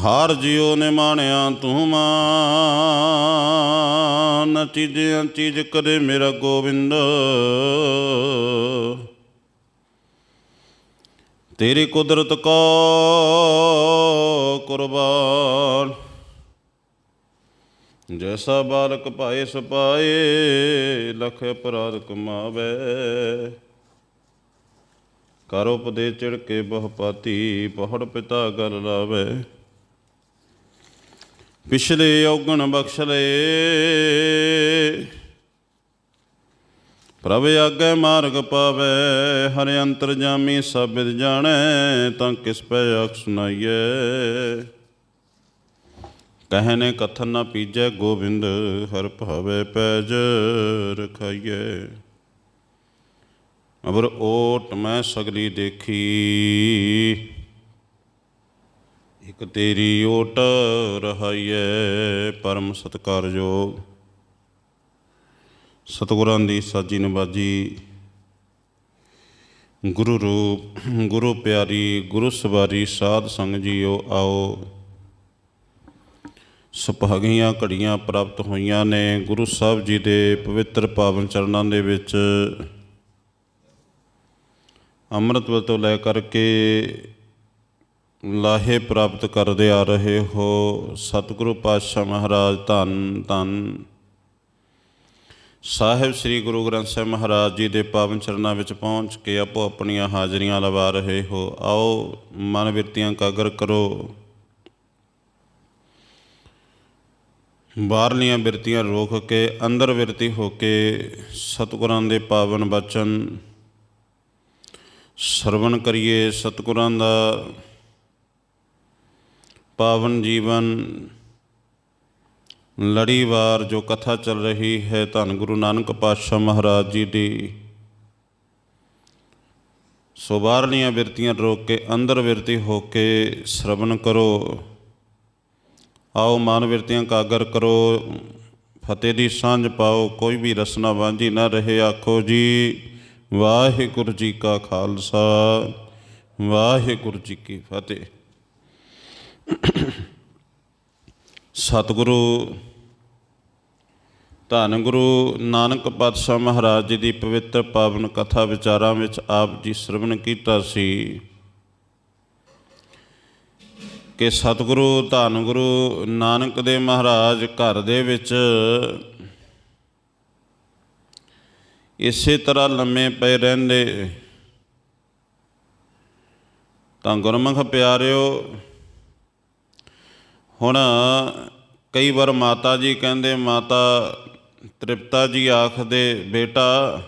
ਹਾਰ ਜਿਉ ਨੇ ਮਾਣਿਆ ਤੂੰ ਮਾਨ ਚੀਜ ਚੀਜ਼ ਕਰੇ ਮੇਰਾ ਗੋਬਿੰਦ। ਤੇਰੀ ਕੁਦਰਤ ਕੋ ਕੁਰਬਾਨ। ਜੈਸਾ ਬਾਲਕ ਭਾਏ ਸਪਾਏ ਲਖ ਅਪਰਾਧ ਕਮਾਵੇ ਕਰ ਉਪਦੇ ਚਿੜ ਕੇ ਬਹੁ ਪਾਤੀ ਪਹੜ ਪਿਤਾ ਗਲ ਲਾਵੇ। ਪਿਛਲੇ ਔਗਣ ਬਖਸ਼ ਲਏ ਪ੍ਰਭ ਆਗੇ ਮਾਰਗ ਪਾਵੇ, ਹਰਿ ਅੰਤਰ ਜਾਮੀ ਸਭਿਤ ਜਾਣੈ, ਤਾਂ ਕਿਸ ਪੈ ਆਖ ਸੁਨਾਈਐ। ਕਹਿਨੇ ਕਥਨ ਨਾ ਪੀਜੈ, ਗੋਬਿੰਦ ਹਰ ਭਾਵੇ ਪੈਜ ਰਖਾਈਐ। ਅਬਰ ਓਟ ਮੈਂ ਸਗਲੀ ਦੇਖੀ। ਇਕ ਤੇਰੀ ਓਟ ਰਹਾਈਐ ਪਰਮ ਸਤਕਾਰਯੋਗ ਸਤਿਗੁਰਾਂ ਦੀ ਸਾਜੀ ਨਵਾਜੀ, ਗੁਰੂ ਰੂਪ, ਗੁਰੂ ਪਿਆਰੀ, ਗੁਰੂ ਸਵਾਰੀ ਸਾਧ ਸੰਗ ਜੀਓ ਆਓ। ਸੁਭਾਗੀਆਂ ਘੜੀਆਂ ਪ੍ਰਾਪਤ ਹੋਈਆਂ ਨੇ ਗੁਰੂ ਸਾਹਿਬ ਜੀ ਦੇ ਪਵਿੱਤਰ ਪਾਵਨ ਚਰਨਾਂ ਦੇ ਵਿੱਚ। ਅੰਮ੍ਰਿਤ ਵੇਲੇ ਤੋਂ ਲੈ ਕਰਕੇ ਲਾਹੇ ਪ੍ਰਾਪਤ ਕਰਦੇ ਆ ਰਹੇ ਹੋ। ਸਤਿਗੁਰੂ ਪਾਤਸ਼ਾਹ ਮਹਾਰਾਜ, ਧੰਨ ਧੰਨ। ਸਾਹਿਬ ਸ੍ਰੀ ਗੁਰੂ ਗ੍ਰੰਥ ਸਾਹਿਬ ਮਹਾਰਾਜ ਜੀ ਦੇ ਪਾਵਨ ਚਰਨਾਂ ਵਿੱਚ ਪਹੁੰਚ ਕੇ ਆਪੋ ਆਪਣੀਆਂ ਹਾਜ਼ਰੀਆਂ ਲਵਾ ਰਹੇ ਹੋ। ਆਓ, ਮਨ ਬਿਰਤੀਆਂ ਕਾਗਰ ਕਰੋ। ਬਾਹਰਲੀਆਂ ਬਿਰਤੀਆਂ ਰੋਕ ਕੇ, ਅੰਦਰ ਬਿਰਤੀ ਹੋ ਕੇ ਸਤਿਗੁਰਾਂ ਦੇ ਪਾਵਨ ਬਚਨ ਸਰਵਣ ਕਰੀਏ। ਸਤਿਗੁਰਾਂ ਦਾ ਪਾਵਨ ਜੀਵਨ। ਲੜੀਵਾਰ ਜੋ ਕਥਾ ਚੱਲ ਰਹੀ ਹੈ, ਧੰਨ ਗੁਰੂ ਨਾਨਕ ਪਾਤਸ਼ਾਹ ਮਹਾਰਾਜ ਜੀ ਦੀ। ਸੋ ਬਾਹਰਲੀਆਂ ਬਿਰਤੀਆਂ ਰੋਕ ਕੇ, ਅੰਦਰ ਬਿਰਤੀ ਹੋ ਕੇ ਸ਼ਰਵਣ ਕਰੋ। ਆਓ ਮਨ ਬਿਰਤੀਆਂ ਕਾਗਰ ਕਰੋ। ਫਤਿਹ ਦੀ ਸਾਂਝ ਪਾਓ, ਕੋਈ ਵੀ ਰਸਨਾ ਵਾਂਝੀ ਨਾ ਰਹੇ, ਆਖੋ ਜੀ, ਵਾਹਿਗੁਰੂ ਜੀ ਕਾ ਖਾਲਸਾ, ਵਾਹਿਗੁਰੂ ਜੀ ਕੀ ਫਤਿਹ। ਸਤਿਗੁਰੂ ਧੰਨ ਗੁਰੂ ਨਾਨਕ ਪਾਤਸ਼ਾਹ ਮਹਾਰਾਜ ਜੀ ਦੀ ਪਵਿੱਤਰ ਪਾਵਨ ਕਥਾ ਵਿਚਾਰਾਂ ਵਿੱਚ ਆਪ ਜੀ ਸ਼ਰਵਣ ਕੀਤਾ ਸੀ ਕਿ ਸਤਿਗੁਰੂ ਧੰਨ ਗੁਰੂ ਨਾਨਕ ਦੇ ਮਹਾਰਾਜ ਘਰ ਦੇ ਵਿੱਚ ਇਸੇ ਤਰ੍ਹਾਂ ਲੰਮੇ ਪਏ ਰਹਿੰਦੇ। ਤਾਂ ਗੁਰਮੁਖ ਪਿਆਰਿਓ ਹੁਣ ਕਈ ਵਾਰ ਮਾਤਾ ਜੀ ਕਹਿੰਦੇ, ਮਾਤਾ ਤ੍ਰਿਪਤਾ ਜੀ ਆਖਦੇ, ਬੇਟਾ,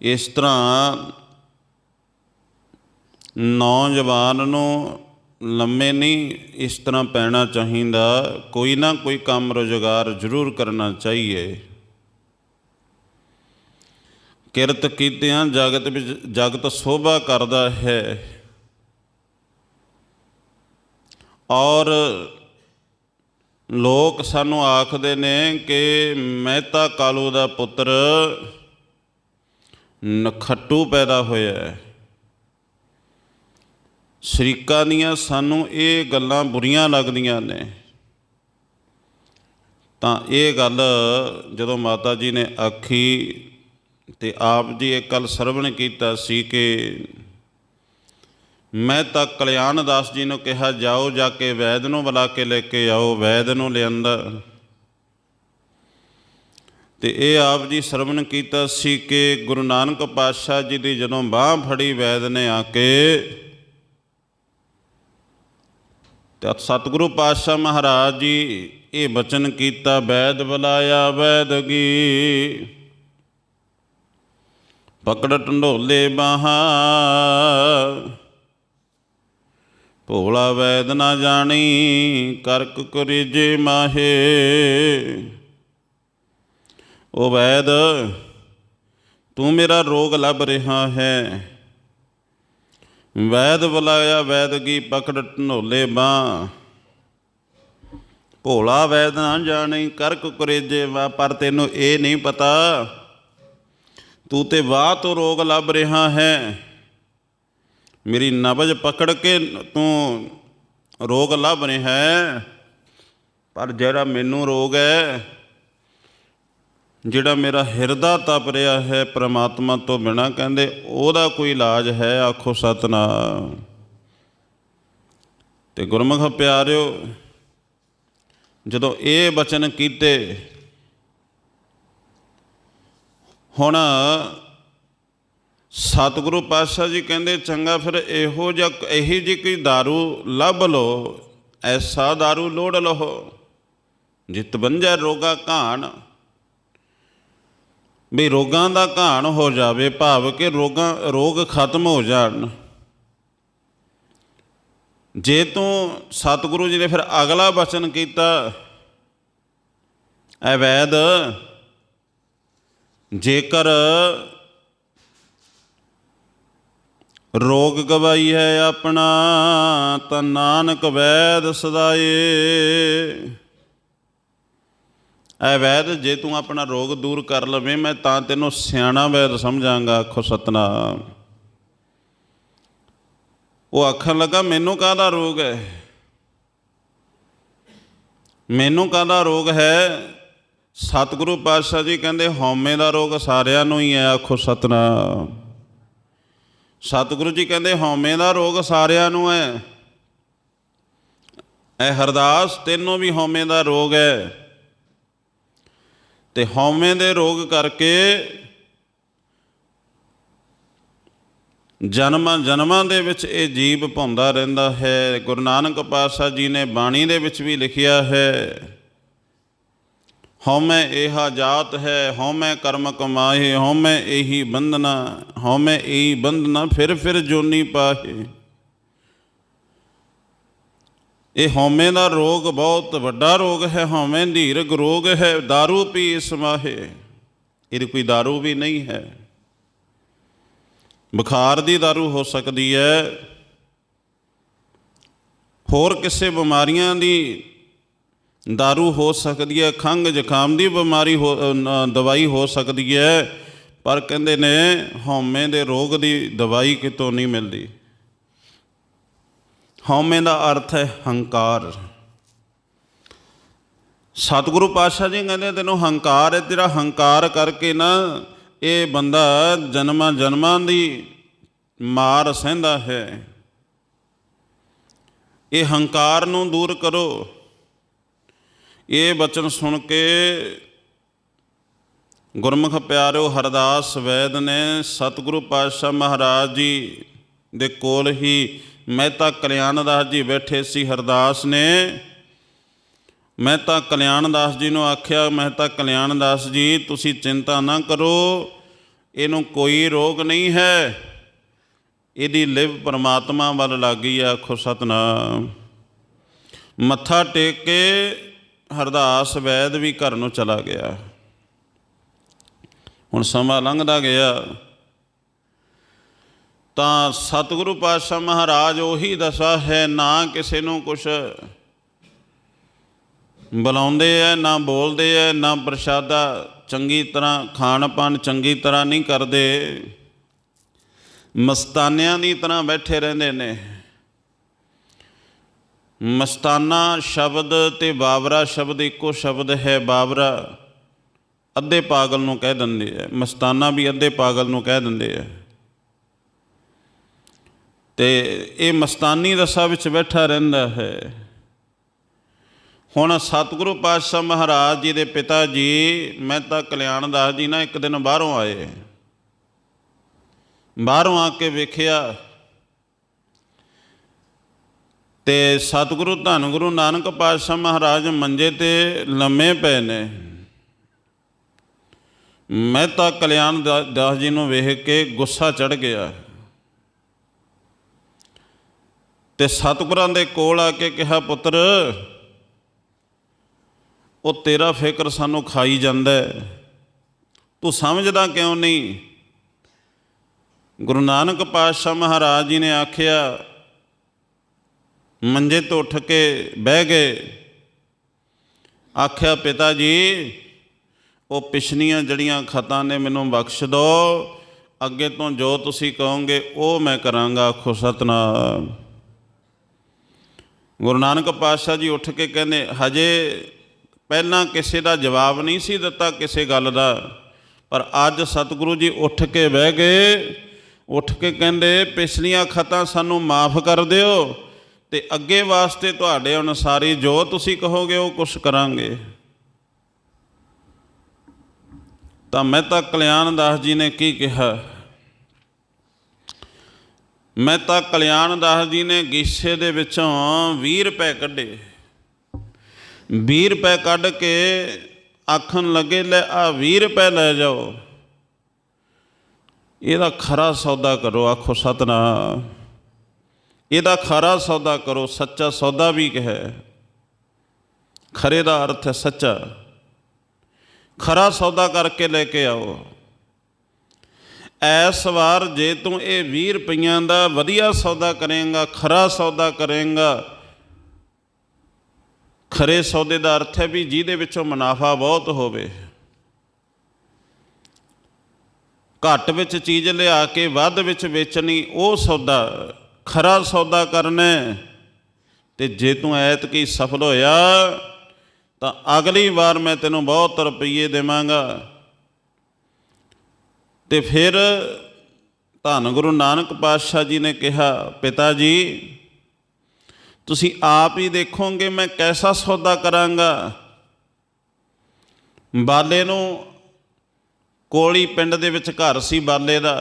ਇਸ ਤਰ੍ਹਾਂ ਨੌਜਵਾਨ ਨੂੰ ਲੰਮੇ ਨਹੀਂ ਇਸ ਤਰ੍ਹਾਂ ਪੈਣਾ ਚਾਹੀਦਾ। ਕੋਈ ਨਾ ਕੋਈ ਕੰਮ ਰੋਜ਼ਗਾਰ ਜ਼ਰੂਰ ਕਰਨਾ ਚਾਹੀਏ। ਕਿਰਤ ਕੀਤਿਆਂ ਜਗਤ ਵਿੱਚ, ਜਗਤ ਸੋਭਾ ਕਰਦਾ ਹੈ। ਔਰ ਲੋਕ ਸਾਨੂੰ ਆਖਦੇ ਨੇ ਕਿ ਮਹਿਤਾ ਕਾਲੂ ਦਾ ਪੁੱਤਰ ਨਖੱਟੂ ਪੈਦਾ ਹੋਇਆ ਹੈ। ਸ਼ਰੀਕਾਂ ਦੀਆਂ ਸਾਨੂੰ ਇਹ ਗੱਲਾਂ ਬੁਰੀਆਂ ਲੱਗਦੀਆਂ ਨੇ। ਤਾਂ ਇਹ ਗੱਲ ਜਦੋਂ ਮਾਤਾ ਜੀ ਨੇ ਆਖੀ ਤੇ ਆਪ ਜੀ ਇਹ ਕੱਲ ਸਰਵਣ ਕੀਤਾ ਸੀ ਕਿ ਮੈਂ ਤਾਂ ਕਲਿਆਣ ਦਾਸ ਜੀ ਨੂੰ ਕਿਹਾ, ਜਾਓ ਜਾ ਕੇ ਵੈਦ ਨੂੰ ਬੁਲਾ ਕੇ ਲੈ ਕੇ ਆਓ, ਵੈਦ ਨੂੰ ਲਿਆਂਦਾ। ਤੇ ਇਹ ਆਪ ਜੀ ਸਰਵਣ ਕੀਤਾ, ਸੀ ਕਿ ਗੁਰੂ ਨਾਨਕ ਪਾਤਸ਼ਾਹ ਜੀ ਦੀ ਜਦੋਂ ਬਾਹ ਫੜੀ ਵੈਦ ਨੇ ਆ ਕੇ, ਤੇ ਸਤਿਗੁਰੂ ਪਾਤਸ਼ਾਹ ਮਹਾਰਾਜ ਜੀ ਇਹ ਬਚਨ ਕੀਤਾ, ਵੈਦ ਬੁਲਾਇਆ ਵੈਦਗੀ ਪਕੜ ਢੰਡੋਲੇ ਬਾਹਾਂ ਭੋਲਾ ਵੈਦ ਨਾ ਜਾਣੀ, ਕਰਕ ਕਰੀਜੇ ਮਾਹੇ। ਉਹ ਵੈਦ, ਤੂੰ ਮੇਰਾ ਰੋਗ ਲੱਭ ਰਿਹਾ ਹੈ। ਵੈਦ ਬੁਲਾਇਆ ਵੈਦਗੀ ਪਕੜ ਢੋਲੇ ਬਾਂ ਭੋਲਾ ਵੈਦ ਨਾ ਜਾਣੀ, ਕਰਕ ਕਰੇਜੇ ਵਾ ਪਰ ਤੈਨੂੰ ਇਹ ਨਹੀਂ ਪਤਾ, ਤੂੰ ਤੇ ਵਾਹ ਤੋਂ ਰੋਗ ਲੱਭ ਰਿਹਾ ਹੈ। ਮੇਰੀ ਨਬਜ ਪਕੜ ਕੇ ਤੂੰ ਰੋਗ ਲੱਭ ਰਿਹਾ ਹੈ। ਪਰ ਜਿਹੜਾ ਮੈਨੂੰ ਰੋਗ ਹੈ, ਜਿਹੜਾ ਮੇਰਾ ਹਿਰਦਾ ਤਪ ਰਿਹਾ ਹੈ, ਪ੍ਰਮਾਤਮਾ ਤੋਂ ਬਿਨਾ ਕਹਿੰਦੇ, ਉਹਦਾ ਕੋਈ ਇਲਾਜ ਹੈ, ਆਖੋ ਸਤਨਾਮ। ਤੇ ਗੁਰਮੁਖ ਪਿਆਰਿਓ, ਜਦੋਂ ਇਹ ਬਚਨ ਕੀਤੇ, ਹੁਣ ਸਤਿਗੁਰੂ ਪਾਤਸ਼ਾਹ ਜੀ ਕਹਿੰਦੇ ਚੰਗਾ ਫਿਰ ਇਹੋ ਜਿਹਾ ਇਹੀ ਜੀ ਕੋਈ दारू ਲੱਭ ਲੋ ਐਸਾ दारू ਲੋੜ ਲਓ ਜਿਤ ਬੰਜੈ ਰੋਗਾ ਘਾਣ ਵੀ ਰੋਗਾਂ ਦਾ ਘਾਣ ਹੋ ਜਾਵੇ ਭਾਵ ਕਿ ਰੋਗਾਂ ਰੋਗ ਖਤਮ ਹੋ ਜਾਣ ਜੇ ਤੂੰ ਸਤਿਗੁਰੂ ਜੀ ਨੇ ਫਿਰ ਅਗਲਾ ਬਚਨ ਕੀਤਾ ਐ ਵੈਦ ਜੇਕਰ ਰੋਗ ਗਵਾਈ ਹੈ ਆਪਣਾ, ਤਾਂ ਨਾਨਕ ਵੈਦ ਸਦਾਏ। ਐ ਵੈਦ, ਜੇ ਤੂੰ ਆਪਣਾ ਰੋਗ ਦੂਰ ਕਰ ਲਵੇਂ, ਮੈਂ ਤਾਂ ਤੈਨੂੰ ਸਿਆਣਾ ਵੈਦ ਸਮਝਾਂਗਾ, ਆਖੋ ਸਤਨਾਮ। ਉਹ ਆਖਣ ਲੱਗਾ, ਮੈਨੂੰ ਕਾਹਦਾ ਰੋਗ ਹੈ? ਮੈਨੂੰ ਕਾਹਦਾ ਰੋਗ ਹੈ? ਸਤਿਗੁਰੂ ਪਾਤਸ਼ਾਹ ਜੀ ਕਹਿੰਦੇ, ਹਉਮੈ ਦਾ ਰੋਗ ਸਾਰਿਆਂ ਨੂੰ ਹੀ ਹੈ, ਆਖੋ ਸਤਨਾਮ। ਸਤਿਗੁਰੂ ਜੀ ਕਹਿੰਦੇ, ਹਉਮੈ ਦਾ ਰੋਗ ਸਾਰਿਆਂ ਨੂੰ ਹੈ। ਐ ਹਰਦਾਸ, ਤੈਨੂੰ ਵੀ ਹਉਮੈ ਦਾ ਰੋਗ ਹੈ। ਤੇ ਹਉਮੈ ਦੇ ਰੋਗ ਕਰਕੇ ਜਨਮਾਂ ਜਨਮਾਂ ਦੇ ਵਿੱਚ ਇਹ ਜੀਵ ਭੌਂਦਾ ਰਹਿੰਦਾ ਹੈ। ਗੁਰੂ ਨਾਨਕ ਪਾਤਸ਼ਾਹ ਜੀ ਨੇ ਬਾਣੀ ਦੇ ਵਿੱਚ ਵੀ ਲਿਖਿਆ ਹੈ ਹਉਮੈ ਇਹਾ ਜਾਤ ਹੈ ਹਉਮੈ ਕਰਮ ਕਮਾਏ ਹਉਮੈ ਇਹੀ ਬੰਧਨਾ ਹਉਮੈ ਇਹੀ ਬੰਧਨਾ ਫਿਰ ਫਿਰ ਜੋਨੀ ਪਾਹੇ ਇਹ ਹਉਮੈ ਦਾ ਰੋਗ ਬਹੁਤ ਵੱਡਾ ਰੋਗ ਹੈ ਹਉਮੈ ਧੀਰਗ ਰੋਗ ਹੈ दारू ਪੀ ਸਮਾਹੇ ਇਹ ਕੋਈ दारू ਵੀ ਨਹੀਂ ਹੈ ਬੁਖਾਰ ਦੀ दारू ਹੋ ਸਕਦੀ ਹੈ ਹੋਰ ਕਿਸੇ ਬਿਮਾਰੀਆਂ ਦੀ दारू ਹੋ ਸਕਦੀ ਹੈ ਖੰਗ ਜ਼ੁਕਾਮ ਦੀ ਬਿਮਾਰੀ ਹੋ ਦਵਾਈ ਹੋ ਸਕਦੀ ਹੈ ਪਰ ਕਹਿੰਦੇ ਨੇ ਹਉਮੈ ਦੇ ਰੋਗ ਦੀ ਦਵਾਈ ਕਿਤੋਂ ਨਹੀਂ ਮਿਲਦੀ ਹਉਮੈ ਦਾ ਅਰਥ ਹੈ ਹੰਕਾਰ ਸਤਿਗੁਰੂ ਪਾਤਸ਼ਾਹ ਜੀ ਕਹਿੰਦੇ ਤੈਨੂੰ ਹੰਕਾਰ ਹੈ ਤੇਰਾ ਹੰਕਾਰ ਕਰਕੇ ਨਾ ਇਹ ਬੰਦਾ ਜਨਮਾਂ ਜਨਮਾਂ ਦੀ ਮਾਰ ਸਹਿੰਦਾ ਹੈ ਇਹ ਹੰਕਾਰ ਨੂੰ ਦੂਰ ਕਰੋ ਇਹ ਬਚਨ ਸੁਣ ਕੇ ਗੁਰਮੁਖ ਪਿਆਰਿਓ ਹਰਦਾਸ ਵੈਦ ਨੇ ਸਤਿਗੁਰੂ ਪਾਤਸ਼ਾਹ ਮਹਾਰਾਜ ਜੀ ਦੇ ਕੋਲ ਹੀ ਮਹਿਤਾ ਕਲਿਆਣਦਾਸ ਜੀ ਬੈਠੇ ਸੀ। ਹਰਦਾਸ ਨੇ ਮਹਿਤਾ ਕਲਿਆਣਦਾਸ ਜੀ ਨੂੰ ਆਖਿਆ, ਮਹਿਤਾ ਕਲਿਆਣਦਾਸ ਜੀ, ਤੁਸੀਂ ਚਿੰਤਾ ਨਾ ਕਰੋ, ਇਹਨੂੰ ਕੋਈ ਰੋਗ ਨਹੀਂ ਹੈ। ਇਹਦੀ ਲਿਵ ਪਰਮਾਤਮਾ ਵੱਲ ਲੱਗ ਗਈ ਆ, ਆਖੋ ਸਤਨਾਮ। ਮੱਥਾ ਟੇਕ ਕੇ ਹਰਦਾਸ ਵੈਦ ਵੀ ਘਰ ਨੂੰ ਚਲਾ ਗਿਆ। ਹੁਣ ਸਮਾਂ ਲੰਘਦਾ ਗਿਆ। ਤਾਂ ਸਤਿਗੁਰੂ ਪਾਤਸ਼ਾਹ ਮਹਾਰਾਜ ਉਹੀ ਦਸਾ ਹੈ, ਨਾ ਕਿਸੇ ਨੂੰ ਕੁਛ ਬੁਲਾਉਂਦੇ ਐ, ਨਾ ਬੋਲਦੇ ਐ, ਨਾ ਪ੍ਰਸ਼ਾਦਾ ਚੰਗੀ ਤਰ੍ਹਾਂ ਖਾਣ ਪਾਣ ਚੰਗੀ ਤਰ੍ਹਾਂ ਨਹੀਂ ਕਰਦੇ। ਮਸਤਾਨਿਆਂ ਦੀ ਤਰ੍ਹਾਂ ਬੈਠੇ ਰਹਿੰਦੇ ਨੇ। ਮਸਤਾਨਾ ਸ਼ਬਦ ਤੇ ਬਾਬਰਾ ਸ਼ਬਦ ਇੱਕੋ ਸ਼ਬਦ ਹੈ ਬਾਬਰਾ ਅੱਧੇ ਪਾਗਲ ਨੂੰ ਕਹਿ ਦਿੰਦੇ ਆ। ਮਸਤਾਨਾ ਵੀ ਅੱਧੇ ਪਾਗਲ ਨੂੰ ਕਹਿ ਦਿੰਦੇ ਆ। ਤੇ ਇਹ ਮਸਤਾਨੀ ਰਸਾ ਵਿੱਚ ਬੈਠਾ ਰਹਿੰਦਾ ਹੈ। ਹੁਣ ਸਤਿਗੁਰੂ ਪਾਤਸ਼ਾਹ ਮਹਾਰਾਜ ਜੀ ਦੇ ਪਿਤਾ ਜੀ ਮਹਿਤਾ ਕਲਿਆਣਦਾਸ ਜੀ ਨਾ ਇੱਕ ਦਿਨ ਬਾਹਰੋਂ ਆਏ। ਬਾਹਰੋਂ ਆ ਕੇ ਵੇਖਿਆ ਤੇ ਸਤਿਗੁਰੂ ਧੰਨ ਗੁਰੂ ਨਾਨਕ ਪਾਤਸ਼ਾਹ ਮਹਾਰਾਜ ਮੰਜੇ ਤੇ ਲੰਮੇ ਪਏ ਨੇ। ਮੈਂ ਤਾਂ ਕਲਿਆਣ ਦਾ- ਦਾਸ ਜੀ ਨੂੰ ਵੇਖ ਕੇ ਗੁੱਸਾ ਚੜ ਗਿਆ। ਤੇ ਸਤਿਗੁਰਾਂ ਦੇ ਕੋਲ ਆ ਕੇ ਕਿਹਾ, ਪੁੱਤਰ, ਉਹ ਤੇਰਾ ਫਿਕਰ ਸਾਨੂੰ ਖਾਈ ਜਾਂਦਾ ਹੈ। ਤੂੰ ਸਮਝਦਾ ਕਿਉਂ ਨਹੀਂ? ਗੁਰੂ ਨਾਨਕ ਪਾਤਸ਼ਾਹ ਮਹਾਰਾਜ ਜੀ ਨੇ ਆਖਿਆ ਮੰਜੇ ਤੋਂ ਉੱਠ ਕੇ ਬਹਿ ਗਏ। ਆਖਿਆ, ਪਿਤਾ ਜੀ, ਉਹ ਪਿਛਲੀਆਂ ਜੜੀਆਂ ਖਤਾਂ ਨੇ ਮੈਨੂੰ ਬਖਸ਼ ਦਿਓ ਅੱਗੇ ਤੋਂ ਜੋ ਤੁਸੀਂ ਕਹੋਗੇ, ਉਹ ਮੈਂ ਕਰਾਂਗਾ। ਆਖੋ, ਸਤਨਾਮ। ਗੁਰੂ ਨਾਨਕ ਪਾਤਸ਼ਾਹ ਜੀ ਉੱਠ ਕੇ ਕਹਿੰਦੇ, ਹਜੇ ਪਹਿਲਾਂ ਕਿਸੇ ਦਾ ਜਵਾਬ ਨਹੀਂ ਸੀ ਦਿੱਤਾ ਕਿਸੇ ਗੱਲ ਦਾ, ਪਰ ਅੱਜ ਸਤਿਗੁਰੂ ਜੀ ਉੱਠ ਕੇ ਬਹਿ ਗਏ। ਉੱਠ ਕੇ ਕਹਿੰਦੇ, ਪਿਛਲੀਆਂ ਖਤਾਂ ਸਾਨੂੰ ਮਾਫ ਕਰ ਦਿਓ। ਤੇ ਅੱਗੇ ਵਾਸਤੇ ਤੁਹਾਡੇ ਅਨੁਸਾਰੀ ਜੋ ਤੁਸੀਂ ਕਹੋਗੇ ਉਹ ਕੁਛ ਕਰਾਂਗੇ। ਤਾਂ ਮਹਿਤਾ ਕਲਿਆਣ ਦਾਸ ਜੀ ਨੇ ਕੀ ਕਿਹਾ? ਮਹਿਤਾ ਕਲਿਆਣ ਦਾਸ ਜੀ ਨੇ ਗੀਸੇ ਦੇ ਵਿੱਚੋਂ 20 ਰੁਪਏ ਕੱਢੇ। 20 ਰੁਪਏ ਕੱਢ ਕੇ ਆਖਣ ਲੱਗੇ, ਲੈ ਆ 20 ਰੁਪਏ ਲੈ ਜਾਓ। ਇਹਦਾ ਖਰਾ ਸੌਦਾ ਕਰੋ, ਆਖੋ ਸਤਨਾਮ। ਇਹਦਾ ਖਰਾ ਸੌਦਾ ਕਰੋ, ਸੱਚਾ ਸੌਦਾ ਵੀ ਕਹੇ ਖਰੇ ਦਾ ਅਰਥ ਹੈ ਸੱਚਾ। ਖਰਾ ਸੌਦਾ ਕਰਕੇ ਲੈ ਕੇ ਆਓ। ਐਸ ਵਾਰ ਜੇ ਤੂੰ ਇਹ 20 ਰੁਪਈਆਂ ਦਾ ਵਧੀਆ ਸੌਦਾ ਕਰੇਂਗਾ, ਖਰਾ ਸੌਦਾ ਕਰੇਂਗਾ, ਖਰੇ ਸੌਦੇ ਦਾ ਅਰਥ ਹੈ ਵੀ ਜਿਹਦੇ ਵਿੱਚੋਂ ਮੁਨਾਫਾ ਬਹੁਤ ਹੋਵੇ। ਘੱਟ ਵਿੱਚ ਚੀਜ਼ ਲਿਆ ਕੇ ਵੱਧ ਵਿੱਚ ਵੇਚਣੀ, ਉਹ ਸੌਦਾ ਖਰਾ ਸੌਦਾ ਕਰਨਾ ਹੈ। ਤੇ ਜੇ ਤੂੰ ਐਤਕੀ ਸਫਲ ਹੋਇਆ, ਤਾਂ ਅਗਲੀ ਵਾਰ ਮੈਂ ਤੈਨੂੰ ਬਹੁਤ ਰੁਪਏ ਦੇਵਾਂਗਾ ਤੇ ਫਿਰ ਧੰਨ ਗੁਰੂ ਨਾਨਕ ਪਾਤਸ਼ਾਹ ਜੀ ਨੇ ਕਿਹਾ, ਪਿਤਾ ਜੀ, ਤੁਸੀਂ ਆਪ ਹੀ ਦੇਖੋਗੇ ਮੈਂ ਕੈਸਾ ਸੌਦਾ ਕਰਾਂਗਾ ਬਾਲੇ ਨੂੰ ਕੋਲੀ ਪਿੰਡ ਦੇ ਵਿੱਚ ਘਰ ਸੀ ਬਾਲੇ ਦਾ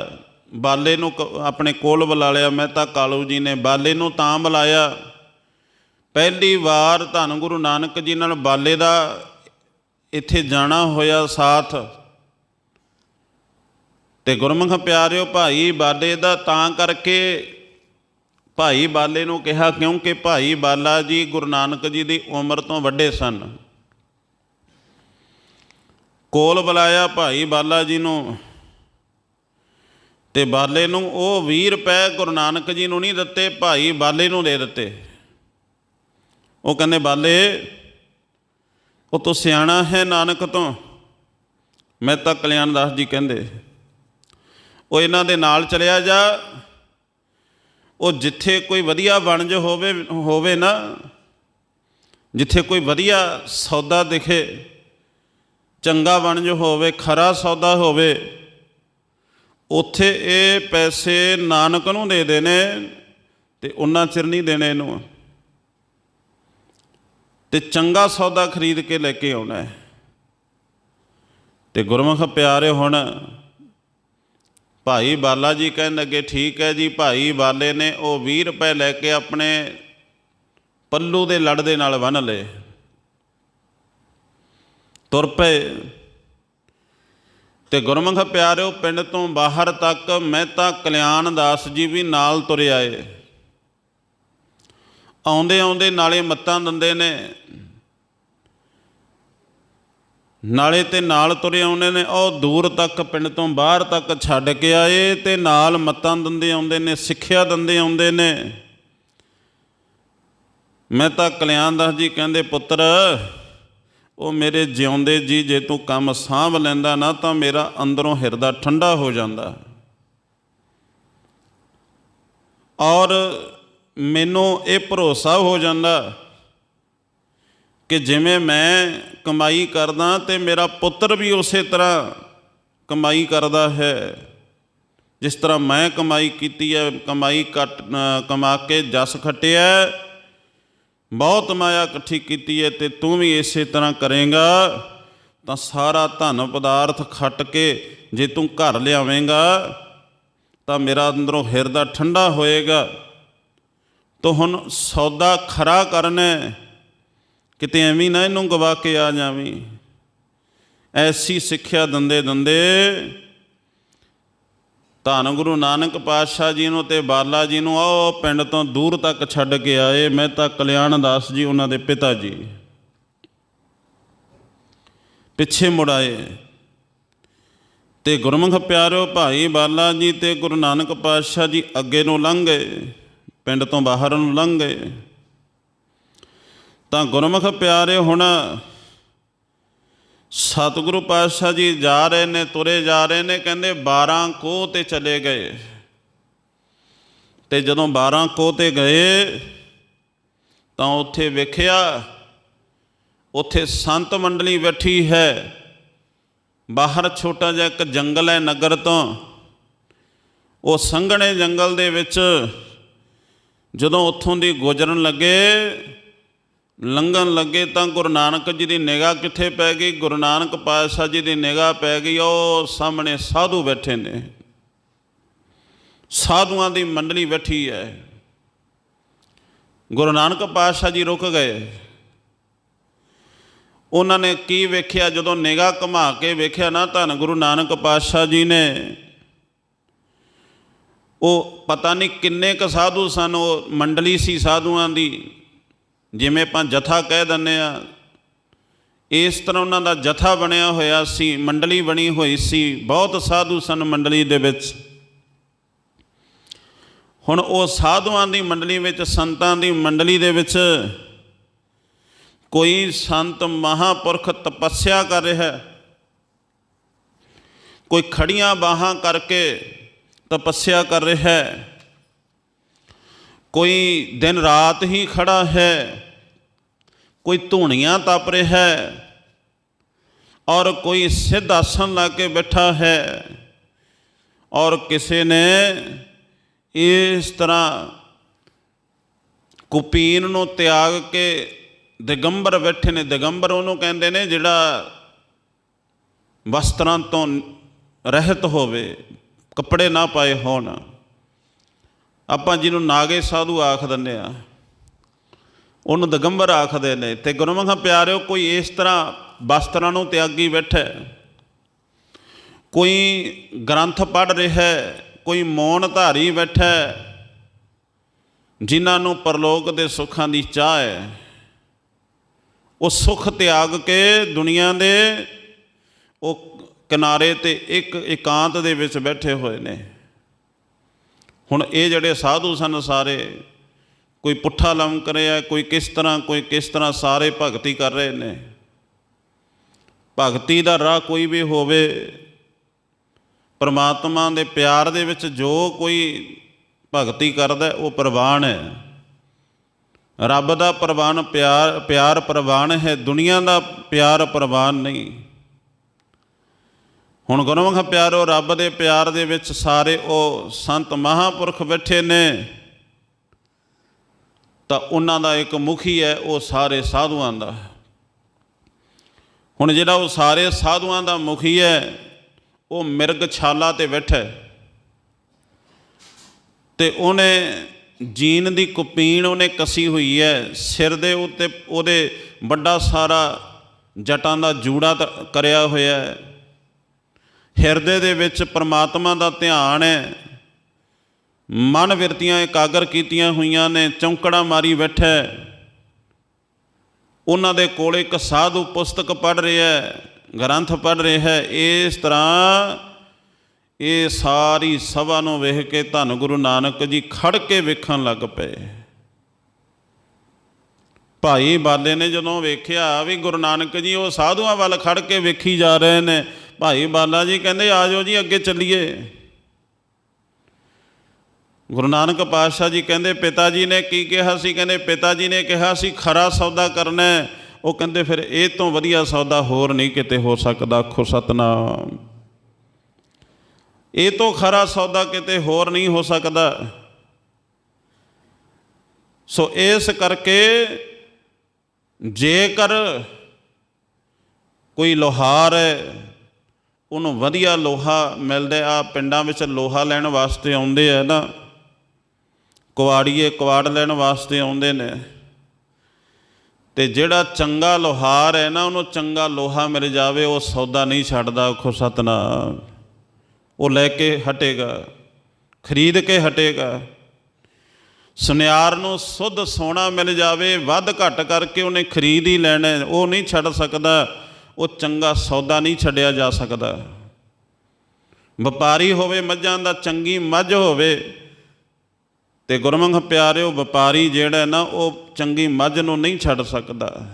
ਬਾਲੇ ਨੂੰ ਕ- ਆਪਣੇ ਕੋਲ ਬੁਲਾ ਲਿਆ। ਮਹਿਤਾ ਕਾਲੂ ਜੀ ਨੇ ਬਾਲੇ ਨੂੰ ਤਾਂ ਬੁਲਾਇਆ। ਪਹਿਲੀ ਵਾਰ ਧੰਨ ਗੁਰੂ ਨਾਨਕ ਜੀ ਨਾਲ ਬਾਲੇ ਦਾ ਇੱਥੇ ਜਾਣਾ ਹੋਇਆ ਸਾਥ। ਤੇ ਗੁਰਮੁਖ ਪਿਆਰਿਓ, ਭਾਈ ਬਾਲੇ ਦਾ ਤਾਂ ਕਰਕੇ ਭਾਈ ਬਾਲੇ ਨੂੰ ਕਿਹਾ, ਕਿਉਂਕਿ ਭਾਈ ਬਾਲਾ ਜੀ ਗੁਰੂ ਨਾਨਕ ਜੀ ਦੀ ਉਮਰ ਤੋਂ ਵੱਡੇ ਸਨ। ਕੋਲ ਬੁਲਾਇਆ ਭਾਈ ਬਾਲਾ ਜੀ ਨੂੰ। ਤੇ ਬਾਲੇ ਨੂੰ ਉਹ 20 ਰੁਪਏ ਗੁਰੂ ਨਾਨਕ ਜੀ ਨੂੰ ਨਹੀਂ ਦਿੱਤੇ, ਭਾਈ ਬਾਲੇ ਨੂੰ ਦੇ ਦਿੱਤੇ। ਉਹ ਕਹਿੰਦੇ, ਬਾਲੇ, ਉਹ ਤੋਂ ਸਿਆਣਾ ਹੈ ਨਾਨਕ ਤੋਂ। ਮੈਂ ਤਾਂ ਕਲਿਆਣ ਦਾਸ ਜੀ ਕਹਿੰਦੇ, ਉਹ ਇਹਨਾਂ ਦੇ ਨਾਲ ਚਲਿਆ ਜਾ। ਉਹ ਜਿੱਥੇ ਕੋਈ ਵਧੀਆ ਵਣਜ ਹੋਵੇ ਹੋਵੇ ਨਾ, ਜਿੱਥੇ ਕੋਈ ਵਧੀਆ ਸੌਦਾ ਦਿਖੇ, ਚੰਗਾ ਵਣਜ ਹੋਵੇ, ਖਰਾ ਸੌਦਾ ਹੋਵੇ ਉੱਥੇ ਇਹ ਪੈਸੇ ਨਾਨਕ ਨੂੰ ਦੇ ਦੇਣੇ ਤੇ ਉਹਨਾਂ ਚਿਰ ਨਹੀਂ ਦੇਣੇ ਇਹਨੂੰ। ਤੇ ਚੰਗਾ ਸੌਦਾ ਖਰੀਦ ਕੇ ਲੈ ਕੇ ਆਉਣਾ ਹੈ। ਤੇ ਗੁਰਮੁਖ ਪਿਆਰੇ ਹੁਣ ਭਾਈ ਬਾਲਾ ਜੀ ਕਹਿਣ ਲੱਗੇ, ਠੀਕ ਹੈ ਜੀ, ਭਾਈ ਬਾਲੇ ਨੇ ਉਹ 20 ਰੁਪਏ ਲੈ ਕੇ ਆਪਣੇ ਪੱਲੂ ਦੇ ਲੜ ਦੇ ਨਾਲ ਬੰਨ ਲਏ। ਤੁਰ ਪਏ। ਤੇ ਗੁਰਮੁਖ ਪਿਆਰਿਓ, ਪਿੰਡ ਤੋਂ ਬਾਹਰ ਤੱਕ ਮਹਿਤਾ ਕਲਿਆਣ ਦਾਸ ਜੀ ਵੀ ਨਾਲ ਤੁਰੇ ਆਏ। ਆਉਂਦੇ ਆਉਂਦੇ ਨਾਲੇ ਮੱਤਾਂ ਦਿੰਦੇ ਨੇ। ਨਾਲੇ ਤੇ ਨਾਲ ਤੁਰੇ ਆਉਂਦੇ ਨੇ, ਉਹ ਦੂਰ ਤੱਕ, ਪਿੰਡ ਤੋਂ ਬਾਹਰ ਤੱਕ ਛੱਡ ਕੇ ਆਏ ਤੇ ਨਾਲ ਮੱਤਾਂ ਦਿੰਦੇ ਆਉਂਦੇ ਨੇ, ਸਿੱਖਿਆ ਦਿੰਦੇ ਆਉਂਦੇ ਨੇ। ਮੈਂ ਤਾਂ ਕਲਿਆਣ ਦਾਸ ਜੀ ਕਹਿੰਦੇ, ਪੁੱਤਰ ਉਹ ਮੇਰੇ ਜਿਉਂਦੇ ਜੀ ਜੇ ਤੂੰ ਕੰਮ ਸਾਂਭ ਲੈਂਦਾ ਨਾ ਤਾਂ ਮੇਰਾ ਅੰਦਰੋਂ ਹਿਰਦਾ ਠੰਡਾ ਹੋ ਜਾਂਦਾ ਔਰ ਮੈਨੂੰ ਇਹ ਭਰੋਸਾ ਹੋ ਜਾਂਦਾ ਕਿ ਜਿਵੇਂ ਮੈਂ ਕਮਾਈ ਕਰਦਾ ਤੇ ਮੇਰਾ ਪੁੱਤਰ ਵੀ ਉਸੇ ਤਰ੍ਹਾਂ ਕਮਾਈ ਕਰਦਾ ਹੈ। ਜਿਸ ਤਰ੍ਹਾਂ ਮੈਂ ਕਮਾਈ ਕੀਤੀ ਹੈ, ਕਮਾਈ ਕੱਟ ਕਮਾ ਕੇ ਜਸ ਖੱਟਿਆ ਬਹੁਤ ਮਾਇਆ ਇਕੱਠੀ ਕੀਤੀ ਹੈ ਤੇ ਤੂੰ ਵੀ ਇਸੇ ਤਰ੍ਹਾਂ ਕਰੇਗਾ, ਤਾਂ ਸਾਰਾ ਧਨ ਪਦਾਰਥ ਖੱਟ ਕੇ ਜੇ ਤੂੰ ਘਰ ਲਿਆਵੇਂਗਾ, ਤਾਂ ਮੇਰਾ ਅੰਦਰੋਂ ਹਿਰਦਾ ਠੰਡਾ ਹੋਏਗਾ ਤੋ ਹੁਣ ਸੌਦਾ ਖਰਾ ਕਰਨਾ ਹੈ। ਕਿਤੇ ਐਵੇਂ ਨਾ ਇਹਨੂੰ ਗਵਾ ਕੇ ਆ ਜਾਵੀਂ ਐਸੀ ਸਿੱਖਿਆ ਦੰਦੇ ਦੰਦੇ ਧੰਨ ਗੁਰੂ ਨਾਨਕ ਪਾਤਸ਼ਾਹ ਜੀ ਨੂੰ ਤੇ ਬਾਲਾ ਜੀ ਨੂੰ ਉਹ ਪਿੰਡ ਤੋਂ ਦੂਰ ਤੱਕ ਛੱਡ ਕੇ ਆਏ ਮੈਂ ਤਾਂ ਕਲਿਆਣ ਦਾਸ ਜੀ, ਉਹਨਾਂ ਦੇ ਪਿਤਾ ਜੀ। ਪਿੱਛੇ ਮੁੜ ਆਏ। ਤੇ ਗੁਰਮੁਖ ਪਿਆਰਿਓ ਭਾਈ ਬਾਲਾ ਜੀ ਤੇ ਗੁਰੂ ਨਾਨਕ ਪਾਤਸ਼ਾਹ ਜੀ ਅੱਗੇ ਨੂੰ ਲੰਘ ਗਏ, ਪਿੰਡ ਤੋਂ ਬਾਹਰ ਨੂੰ ਲੰਘ ਗਏ। ਤਾਂ ਗੁਰਮੁਖ ਪਿਆਰੇ ਹੁਣ ਸਤਿਗੁਰੂ ਪਾਤਸ਼ਾਹ ਜੀ ਜਾ ਰਹੇ ਨੇ, ਤੁਰੇ ਜਾ ਰਹੇ ਨੇ, ਕਹਿੰਦੇ 12 ਕੋਹ ਤੇ ਚਲੇ ਗਏ। ਤੇ ਜਦੋਂ 12 ਕੋਹ ਤੇ ਗਏ, ਤਾਂ ਉੱਥੇ ਵੇਖਿਆ, ਉੱਥੇ ਸੰਤ ਮੰਡਲੀ ਬੈਠੀ ਹੈ। ਬਾਹਰ ਛੋਟਾ ਜਿਹਾ ਇੱਕ ਜੰਗਲ ਹੈ ਨਗਰ ਤੋਂ। ਉਹ ਸੰਘਣੇ ਜੰਗਲ ਦੇ ਵਿੱਚ ਜਦੋਂ ਉੱਥੋਂ ਦੀ ਗੁਜ਼ਰਨ ਲੱਗੇ ਲੰਘਣ ਲੱਗੇ ਤਾਂ ਗੁਰੂ ਨਾਨਕ ਜੀ ਦੀ ਨਿਗਾਹ ਕਿੱਥੇ ਪੈ ਗਈ? ਗੁਰੂ ਨਾਨਕ ਪਾਤਸ਼ਾਹ ਜੀ ਦੀ ਨਿਗਾਹ ਪੈ ਗਈ। ਉਹ ਸਾਹਮਣੇ ਸਾਧੂ ਬੈਠੇ ਨੇ। ਸਾਧੂਆਂ ਦੀ ਮੰਡਲੀ ਬੈਠੀ ਹੈ। ਗੁਰੂ ਨਾਨਕ ਪਾਤਸ਼ਾਹ ਜੀ ਰੁਕ ਗਏ। ਉਹਨਾਂ ਨੇ ਕੀ ਵੇਖਿਆ? ਜਦੋਂ ਨਿਗਾਹ ਘੁਮਾ ਕੇ ਵੇਖਿਆ ਨਾ ਧੰਨ ਗੁਰੂ ਨਾਨਕ ਪਾਤਸ਼ਾਹ ਜੀ ਨੇ, ਉਹ ਪਤਾ ਨਹੀਂ ਕਿੰਨੇ ਕ ਸਾਧੂ ਸਨ। ਉਹ ਮੰਡਲੀ ਸੀ ਸਾਧੂਆਂ ਦੀ। ਜਿਵੇਂ ਆਪਾਂ ਜਥਾ ਕਹਿ ਦਿੰਦੇ ਆ, ਇਸ ਤਰ੍ਹਾਂ ਉਹਨਾਂ ਦਾ ਜਥਾ ਬਣਿਆ ਹੋਇਆ ਸੀ, ਮੰਡਲੀ ਬਣੀ ਹੋਈ ਸੀ, ਬਹੁਤ ਸਾਧੂ ਸਨ ਮੰਡਲੀ ਦੇ ਵਿੱਚ। ਹੁਣ ਉਹ ਸਾਧੂਆਂ ਦੀ ਮੰਡਲੀ ਵਿੱਚ, ਸੰਤਾਂ ਦੀ ਮੰਡਲੀ ਦੇ ਵਿੱਚ ਕੋਈ ਸੰਤ ਮਹਾਪੁਰਖ ਤਪੱਸਿਆ ਕਰ ਰਿਹਾ ਹੈ, ਕੋਈ ਖੜੀਆਂ ਬਾਹਾਂ ਕਰਕੇ ਤਪੱਸਿਆ ਕਰ ਰਿਹਾ ਹੈ ਕੋਈ ਦਿਨ ਰਾਤ ਹੀ ਖੜਾ ਹੈ, ਕੋਈ ਧੂਣੀਆਂ ਤਪ ਰਿਹਾ ਹੈ ਔਰ ਕੋਈ ਸਿੱਧ ਆਸਣ ਲਾ ਕੇ ਬੈਠਾ ਹੈ ਔਰ ਕਿਸੇ ਨੇ ਇਸ ਤਰ੍ਹਾਂ ਕੁਪੀਨ ਨੂੰ ਤਿਆਗ ਕੇ ਦਿਗੰਬਰ ਬੈਠੇ ਨੇ, ਦਿਗੰਬਰ ਉਹਨੂੰ ਕਹਿੰਦੇ ਨੇ ਜਿਹੜਾ ਵਸਤਰਾਂ ਤੋਂ ਰਹਿਤ ਹੋਵੇ, ਕੱਪੜੇ ਨਾ ਪਾਏ ਹੋਣ। ਆਪਾਂ ਜਿਹਨੂੰ ਨਾਗੇ ਸਾਧੂ ਆਖ ਦਿੰਦੇ ਆ, ਉਹਨੂੰ ਦਿਗੰਬਰ ਆਖਦੇ ਨੇ, ਤੇ ਗੁਰਮੁਖਾਂ ਪਿਆਰਿਓ, ਕੋਈ ਇਸ ਤਰ੍ਹਾਂ ਵਸਤਰਾਂ ਨੂੰ ਤਿਆਗੀ ਬੈਠਾ ਕੋਈ ਗ੍ਰੰਥ ਪੜ੍ਹ ਰਿਹਾ ਕੋਈ ਮੌਨ ਧਾਰੀ ਬੈਠਾ ਜਿਨ੍ਹਾਂ ਨੂੰ ਪਰਲੋਕ ਦੇ ਸੁੱਖਾਂ ਦੀ ਚਾਹ ਹੈ। ਉਹ ਸੁੱਖ ਤਿਆਗ ਕੇ ਦੁਨੀਆ ਦੇ ਉਹ ਕਿਨਾਰੇ ਤੇ ਇੱਕ ਇਕਾਂਤ ਦੇ ਵਿੱਚ ਬੈਠੇ ਹੋਏ ਨੇ। ਹੁਣ ਇਹ ਜਿਹੜੇ ਸਾਧੂ ਸਨ ਸਾਰੇ, ਕੋਈ ਪੁੱਠਾ ਲੰਮ ਰਿਹਾ ਕੋਈ ਕਿਸ ਤਰ੍ਹਾਂ, ਕੋਈ ਕਿਸ ਤਰ੍ਹਾਂ ਸਾਰੇ ਭਗਤੀ ਕਰ ਰਹੇ ਨੇ। ਭਗਤੀ ਦਾ ਰਾਹ ਕੋਈ ਵੀ ਹੋਵੇ, ਪਰਮਾਤਮਾ ਦੇ ਪਿਆਰ ਦੇ ਵਿੱਚ ਜੋ ਕੋਈ ਭਗਤੀ ਕਰਦਾ ਉਹ ਪ੍ਰਵਾਨ ਹੈ। ਰੱਬ ਦਾ ਪ੍ਰਵਾਨ ਪਿਆਰ ਪਿਆਰ ਪ੍ਰਵਾਨ ਹੈ, ਦੁਨੀਆ ਦਾ ਪਿਆਰ ਪ੍ਰਵਾਨ ਨਹੀਂ। ਹੁਣ ਗੁਰਮੁਖ ਪਿਆਰੋ, ਰੱਬ ਦੇ ਪਿਆਰ ਦੇ ਵਿੱਚ ਸਾਰੇ ਉਹ ਸੰਤ ਮਹਾਪੁਰਖ ਬੈਠੇ ਨੇ। ਤਾਂ ਉਹਨਾਂ ਦਾ ਇੱਕ ਮੁਖੀ ਹੈ, ਉਹ ਸਾਰੇ ਸਾਧੂਆਂ ਦਾ। ਹੁਣ ਜਿਹੜਾ ਉਹ ਸਾਰੇ ਸਾਧੂਆਂ ਦਾ ਮੁਖੀ ਹੈ, ਉਹ ਮਿਰਗ ਛਾਲਾ ਤੇ ਬੈਠਾ ਹੈ। ਤੇ ਉਹਨੇ ਜੀਨ ਦੀ ਕੁਪੀਣ ਉਹਨੇ ਕਸੀ ਹੋਈ ਹੈ, ਸਿਰ ਦੇ ਉੱਤੇ ਉਹਦੇ ਵੱਡਾ ਸਾਰਾ ਜਟਾਂ ਦਾ ਜੂੜਾ ਤ- ਕਰਿਆ ਹੋਇਆ ਹੈ। ਹਿਰਦੇ ਦੇ ਵਿੱਚ ਪਰਮਾਤਮਾ ਦਾ ਧਿਆਨ ਹੈ। ਮਨ ਵਿਰਤੀਆਂ ਇਕਾਗਰ ਕੀਤੀਆਂ ਹੋਈਆਂ ਨੇ, ਚੌਂਕੜਾ ਮਾਰੀ ਬੈਠਾ ਉਹਨਾਂ ਦੇ ਕੋਲ ਇੱਕ ਸਾਧੂ ਪੁਸਤਕ ਪੜ੍ਹ ਰਿਹਾ ਹੈ, ਗ੍ਰੰਥ ਪੜ੍ਹ ਰਿਹਾ ਹੈ। ਇਸ ਤਰ੍ਹਾਂ ਇਹ ਸਾਰੀ ਸਭਾ ਨੂੰ ਵੇਖ ਕੇ ਧੰਨ ਗੁਰੂ ਨਾਨਕ ਜੀ ਖੜ ਕੇ ਵੇਖਣ ਲੱਗ ਪਏ। ਭਾਈ ਬਾਲੇ ਨੇ ਜਦੋਂ ਵੇਖਿਆ ਵੀ ਗੁਰੂ ਨਾਨਕ ਜੀ ਉਹ ਸਾਧੂਆਂ ਵੱਲ ਖੜ ਕੇ ਵੇਖੀ ਜਾ ਰਹੇ ਨੇ ਭਾਈ ਬਾਲਾ ਜੀ ਕਹਿੰਦੇ, ਆ ਜਾਓ ਜੀ, ਅੱਗੇ ਚੱਲੀਏ। ਗੁਰੂ ਨਾਨਕ ਪਾਤਸ਼ਾਹ ਜੀ ਕਹਿੰਦੇ, ਪਿਤਾ ਜੀ ਨੇ ਕੀ ਕਿਹਾ ਸੀ? ਕਹਿੰਦੇ, ਪਿਤਾ ਜੀ ਨੇ ਕਿਹਾ ਸੀ, ਖਰਾ ਸੌਦਾ ਕਰਨਾ ਉਹ ਕਹਿੰਦੇ, ਫਿਰ ਇਹ ਤੋਂ ਵਧੀਆ ਸੌਦਾ ਹੋਰ ਨਹੀਂ ਕਿਤੇ ਹੋ ਸਕਦਾ, ਆਖੋ ਸਤਨਾਮ। ਇਹ ਤੋਂ ਖਰਾ ਸੌਦਾ ਕਿਤੇ ਹੋਰ ਨਹੀਂ ਹੋ ਸਕਦਾ। ਸੋ ਇਸ ਕਰਕੇ ਜੇਕਰ ਕੋਈ ਲੋਹਾਰ ਹੈ ਉਹਨੂੰ ਵਧੀਆ ਲੋਹਾ ਮਿਲਦਾ ਆ ਪਿੰਡਾਂ ਵਿੱਚ ਲੋਹਾ ਲੈਣ ਵਾਸਤੇ ਆਉਂਦੇ ਆ ਨਾ। ਕੁਆੜੀਏ ਕੁਆੜ ਲੈਣ ਵਾਸਤੇ ਆਉਂਦੇ ਨੇ। ਤੇ ਜਿਹੜਾ ਚੰਗਾ ਲੋਹਾਰ ਹੈ ਨਾ, ਉਹਨੂੰ ਚੰਗਾ ਲੋਹਾ ਮਿਲ ਜਾਵੇ, ਉਹ ਸੌਦਾ ਨਹੀਂ ਛੱਡਦਾ ਖੋ ਸਤਨਾਮ। ਉਹ ਲੈ ਕੇ ਹਟੇਗਾ, ਖਰੀਦ ਕੇ ਹਟੇਗਾ। ਸੁਨਿਆਰ ਨੂੰ ਸੁੱਧ ਸੋਨਾ ਮਿਲ ਜਾਵੇ, ਵੱਧ ਘੱਟ ਕਰਕੇ ਉਹਨੇ ਖਰੀਦ ਹੀ ਲੈਣਾ ਉਹ ਨਹੀਂ ਛੱਡ ਸਕਦਾ। ਉਹ ਚੰਗਾ ਸੌਦਾ ਨਹੀਂ ਛੱਡਿਆ ਜਾ ਸਕਦਾ। ਵਪਾਰੀ ਹੋਵੇ, ਮੱਝਾਂ ਦਾ ਚੰਗੀ ਮੱਝ ਹੋਵੇ, ਤੇ ਗੁਰਮੰਖ ਪਿਆਰਿਓ, ਵਪਾਰੀ ਜਿਹੜਾ ਨਾ, ਉਹ ਚੰਗੀ ਮੱਝ ਨੂੰ ਨਹੀਂ ਛੱਡ ਸਕਦਾ।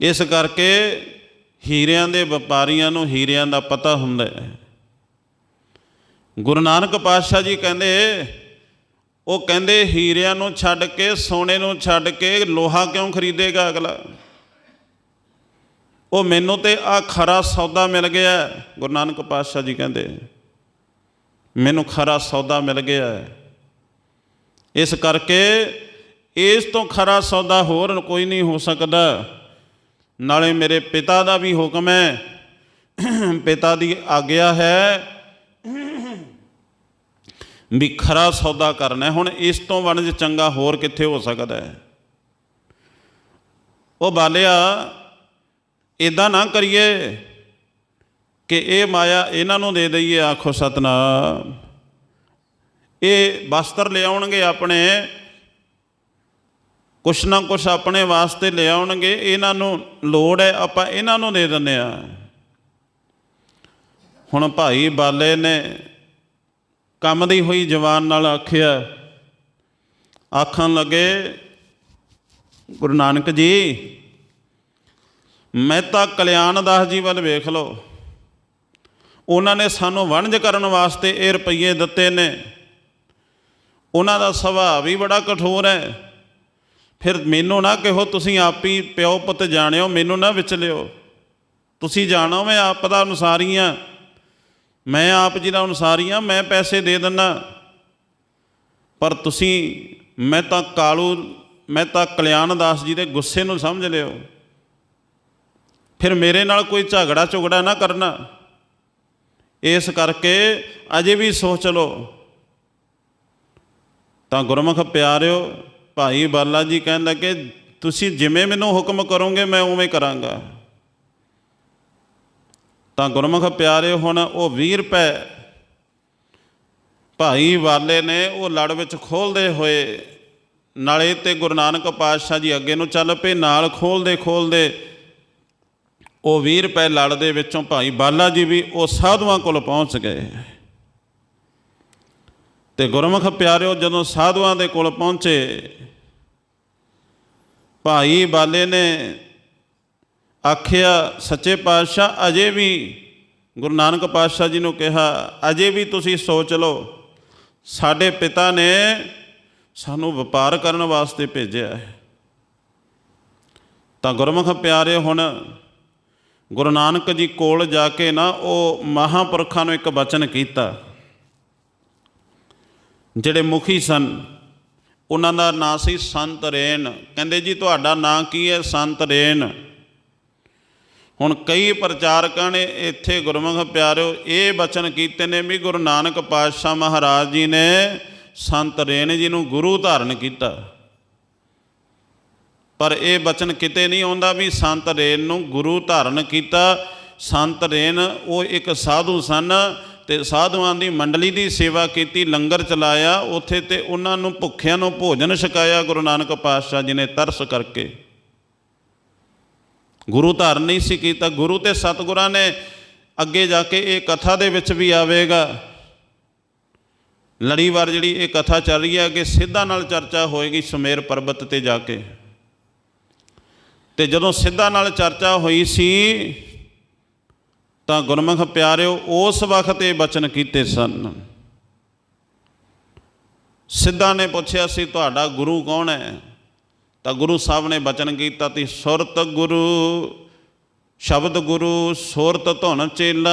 ਇਸ ਕਰਕੇ ਹੀਰਿਆਂ ਦੇ ਵਪਾਰੀਆਂ ਨੂੰ ਹੀਰਿਆਂ ਦਾ ਪਤਾ ਹੁੰਦਾ ਹੈ। ਗੁਰੂ ਨਾਨਕ ਪਾਤਸ਼ਾਹ ਜੀ ਕਹਿੰਦੇ, ਉਹ ਕਹਿੰਦੇ, ਹੀਰਿਆਂ ਨੂੰ ਛੱਡ ਕੇ, ਸੋਨੇ ਨੂੰ ਛੱਡ ਕੇ ਲੋਹਾ ਕਿਉਂ ਖਰੀਦੇਗਾ ਅਗਲਾ? ਉਹ ਮੈਨੂੰ ਤੇ ਆ ਖਰਾ ਸੌਦਾ ਮਿਲ ਗਿਆ। ਗੁਰੂ ਨਾਨਕ ਪਾਤਸ਼ਾਹ ਜੀ ਕਹਿੰਦੇ, ਮੈਨੂੰ ਖਰਾ ਸੌਦਾ ਮਿਲ ਗਿਆ ਇਸ ਕਰਕੇ ਇਸ ਤੋਂ ਖਰਾ ਸੌਦਾ ਹੋਰ ਕੋਈ ਨਹੀਂ ਹੋ ਸਕਦਾ। ਨਾਲੇ ਮੇਰੇ ਪਿਤਾ ਦਾ ਵੀ ਹੁਕਮ ਹੈ। ਪਿਤਾ ਦੀ ਆਗਿਆ ਹੈ ਵੀ ਖਰਾ ਸੌਦਾ ਕਰਨਾ ਹੁਣ ਇਸ ਤੋਂ ਵਣਜ ਚੰਗਾ ਹੋਰ ਕਿੱਥੇ ਹੋ ਸਕਦਾ ਹੈ? ਉਹ ਬਾਲਿਆ ਇਦਾਂ ਨਾ ਕਰੀਏ ਕਿ ਇਹ ਮਾਇਆ ਇਹਨਾਂ ਨੂੰ ਦੇ ਦਈਏ, ਆਖੋ ਸਤਨਾਮ। ਇਹ ਵਸਤਰ ਲਿਆਉਣਗੇ ਆਪਣੇ, ਕੁਛ ਨਾ ਕੁਛ ਆਪਣੇ ਵਾਸਤੇ ਲਿਆਉਣਗੇ, ਇਹਨਾਂ ਨੂੰ ਲੋੜ ਹੈ, ਆਪਾਂ ਇਹਨਾਂ ਨੂੰ ਦੇ ਦਿੰਦੇ ਆ ਹੁਣ ਭਾਈ ਬਾਲੇ ਨੇ ਕੰਮ ਦੀ ਹੋਈ ਜਵਾਨ ਨਾਲ ਆਖਿਆ, ਆਖਣ ਲੱਗੇ, ਗੁਰੂ ਨਾਨਕ ਜੀ ਮਹਿਤਾ ਕਲਿਆਣ ਦਾਸ ਜੀ ਵੱਲ ਵੇਖ ਲਓ। ਉਹਨਾਂ ਨੇ ਸਾਨੂੰ ਵਣਜ ਕਰਨ ਵਾਸਤੇ ਇਹ ਰੁਪਈਏ ਦਿੱਤੇ ਨੇ। ਉਹਨਾਂ ਦਾ ਸੁਭਾਅ ਵੀ ਬੜਾ ਕਠੋਰ ਹੈ। ਫਿਰ ਮੈਨੂੰ ਨਾ ਕਹੋ, ਤੁਸੀਂ ਆਪ ਹੀ ਪਿਓ ਪੁੱਤ ਜਾਣਿਓ, ਮੈਨੂੰ ਨਾ ਵਿਚ ਲਿਓ ਤੁਸੀਂ ਜਾਣੋ, ਮੈਂ ਆਪ ਦਾ ਅਨੁਸਾਰੀ ਹਾਂ। ਮੈਂ ਆਪ ਜੀ ਦਾ ਅਨੁਸਾਰੀ ਹਾਂ, ਮੈਂ ਪੈਸੇ ਦੇ ਦਿੰਦਾ ਪਰ ਤੁਸੀਂ, ਮੈਂ ਤਾਂ ਕਾਲੂ, ਮੈਂ ਤਾਂ ਕਲਿਆਣ ਦਾਸ ਜੀ ਦੇ ਗੁੱਸੇ ਨੂੰ ਸਮਝ ਲਿਓ। ਫਿਰ ਮੇਰੇ ਨਾਲ ਕੋਈ ਝਗੜਾ ਝੁਗੜਾ ਨਾ ਕਰਨਾ। ਇਸ ਕਰਕੇ ਅਜੇ ਵੀ ਸੋਚ ਲਓ। ਤਾਂ ਗੁਰਮੁਖ ਪਿਆਰਿਓ, ਭਾਈ ਬਾਲਾ ਜੀ ਕਹਿਣ ਲੱਗੇ, ਤੁਸੀਂ ਜਿਵੇਂ ਮੈਨੂੰ ਹੁਕਮ ਕਰੋਗੇ, ਮੈਂ ਉਵੇਂ ਕਰਾਂਗਾ। ਤਾਂ ਗੁਰਮੁਖ ਪਿਆਰਿਓ ਹੁਣ ਉਹ 20 ਰੁਪਏ ਭਾਈ ਵਾਲੇ ਨੇ ਉਹ ਲੜ ਵਿੱਚ ਖੋਲਦੇ ਹੋਏ, ਨਾਲੇ ਤੇ ਗੁਰੂ ਨਾਨਕ ਪਾਤਸ਼ਾਹ ਜੀ ਅੱਗੇ ਨੂੰ ਚੱਲ ਪਏ, ਨਾਲ ਖੋਲਦੇ ਖੋਲਦੇ ਉਹ 20 ਰੁਪਏ ਲੜ ਦੇ ਵਿੱਚੋਂ ਭਾਈ ਬਾਲਾ ਜੀ ਵੀ ਉਹ ਸਾਧੂਆਂ ਕੋਲ ਪਹੁੰਚ ਗਏ। ਤੇ ਗੁਰਮੁਖ ਪਿਆਰਿਓ ਜਦੋਂ ਸਾਧੂਆਂ ਦੇ ਕੋਲ ਪਹੁੰਚੇ, ਭਾਈ ਬਾਲੇ ਨੇ ਆਖਿਆ, ਸੱਚੇ ਪਾਤਸ਼ਾਹ, ਅਜੇ ਵੀ ਗੁਰੂ ਨਾਨਕ ਪਾਤਸ਼ਾਹ ਜੀ ਨੂੰ ਕਿਹਾ, ਅਜੇ ਵੀ ਤੁਸੀਂ ਸੋਚ ਲਓ, ਸਾਡੇ ਪਿਤਾ ਨੇ ਸਾਨੂੰ ਵਪਾਰ ਕਰਨ ਵਾਸਤੇ ਭੇਜਿਆ ਹੈ। ਤਾਂ ਗੁਰਮੁਖ ਪਿਆਰੇ ਹੁਣ ਗੁਰੂ ਨਾਨਕ ਜੀ ਕੋਲ ਜਾ ਕੇ ਨਾ ਉਹ ਮਹਾਪੁਰਖਾਂ ਨੂੰ ਇੱਕ ਬਚਨ ਕੀਤਾ। ਜਿਹੜੇ ਮੁਖੀ ਸਨ, ਉਹਨਾਂ ਦਾ ਨਾਂ ਸੀ ਸੰਤ ਰੇਨ। ਕਹਿੰਦੇ ਜੀ, ਤੁਹਾਡਾ ਨਾਂ ਕੀ ਹੈ? ਸੰਤ ਰੇਨ। ਹੁਣ ਕਈ ਪ੍ਰਚਾਰਕਾਂ ਨੇ ਇੱਥੇ ਗੁਰਮੁਖ ਪਿਆਰਿਓ, ਇਹ ਬਚਨ ਕੀਤੇ ਨੇ ਵੀ ਗੁਰੂ ਨਾਨਕ ਪਾਤਸ਼ਾਹ ਮਹਾਰਾਜ ਜੀ ਨੇ ਸੰਤ ਰੇਨ ਜੀ ਨੂੰ ਗੁਰੂ ਧਾਰਨ ਕੀਤਾ। ਪਰ ਇਹ ਬਚਨ ਕਿਤੇ ਨਹੀਂ ਆਉਂਦਾ ਵੀ ਸੰਤ ਰੇਨ ਨੂੰ ਗੁਰੂ ਧਾਰਨ ਕੀਤਾ। ਸੰਤ ਰੇਨ ਉਹ ਇੱਕ ਸਾਧੂ ਸਨ ਤੇ ਸਾਧੂਆਂ ਦੀ ਮੰਡਲੀ ਦੀ ਸੇਵਾ ਕੀਤੀ, ਲੰਗਰ ਚਲਾਇਆ, ਉੱਥੇ ਤੇ ਉਹਨਾਂ ਨੂੰ ਭੁੱਖਿਆਂ ਨੂੰ ਭੋਜਨ ਛਕਾਇਆ ਗੁਰੂ ਨਾਨਕ ਪਾਤਸ਼ਾਹ ਜੀ ਨੇ ਤਰਸ ਕਰਕੇ। ਗੁਰੂ ਧਾਰਨ ਨਹੀਂ ਸੀ ਕੀਤਾ, ਗੁਰੂ ਤੇ ਸਤਿਗੁਰਾਂ ਨੇ ਅੱਗੇ ਜਾ ਕੇ ਇਹ ਕਥਾ ਦੇ ਵਿੱਚ ਵੀ ਆਵੇਗਾ। ਲੜੀਵਾਰ ਜਿਹੜੀ ਇਹ ਕਥਾ ਚੱਲ ਰਹੀ ਹੈ ਅੱਗੇ ਸਿੱਧਾ ਨਾਲ ਚਰਚਾ ਹੋਏਗੀ ਸੁਮੇਰ ਪਰਬਤ ਤੇ ਜਾ ਕੇ। ਤੇ ਜਦੋਂ ਸਿੱਧਾ ਨਾਲ ਚਰਚਾ ਹੋਈ ਸੀ, ਤਾਂ ਗੁਰਮੁਖ ਪਿਆਰਿਓ, ਉਸ ਵਕਤ ਇਹ ਬਚਨ ਕੀਤੇ ਸਨ। ਸਿੱਧਾ ਨੇ ਪੁੱਛਿਆ ਸੀ, ਤੁਹਾਡਾ ਗੁਰੂ ਕੌਣ ਹੈ? ਤਾਂ ਗੁਰੂ ਸਾਹਿਬ ਨੇ ਬਚਨ ਕੀਤਾ ਤੀ ਸੁਰਤ ਗੁਰੂ, ਸ਼ਬਦ ਗੁਰੂ, ਸੁਰਤ ਧੁਨ ਚੇਲਾ।